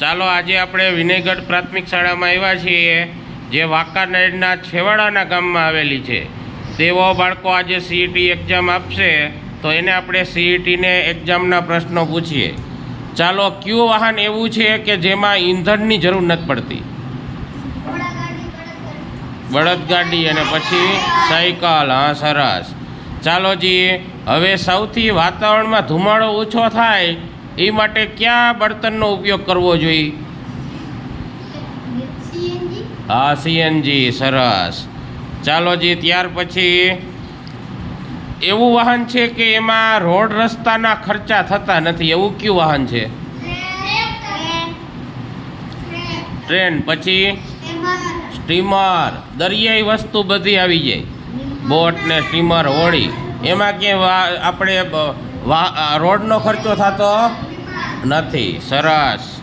ચાલો આજે આપણે વિનયગઢ પ્રાથમિક શાળામાં આવ્યા છીએ, જે વાંકાનેરના છેવાડાના ગામમાં આવેલી છે. તેઓ બાળકો આજે સીઈટી એક્ઝામ આપશે, તો એને આપણે સીઈટીને એક્ઝામના પ્રશ્નો પૂછીએ. ચાલો કયું વાહન એવું છે કે જેમાં ઈંધણની જરૂર નથી પડતી? બળદગાડી અને પછી સાયકલ, હા, સરસ. ચાલો જી, હવે સૌથી વાતાવરણમાં ધુમાડો ઓછો થાય એ માટે કયા બળતણનો ઉપયોગ કરવો જોઈએ? હા સીએનજી સરસ. ચાલો જી, ત્યાર પછી એવું વાહન છે કે એમાં રોડ રસ્તાના ખર્ચા થતા નથી, એવું કયું વાહન છે? ટ્રેન. પછી સ્ટીમર. દરિયાઈ વસ્તુ બધી આવી જાય. બોટ ને સ્ટીમર હોડી એમાં વા- આપણે રોડનો ખર્ચો થતો? નથી. સરસ.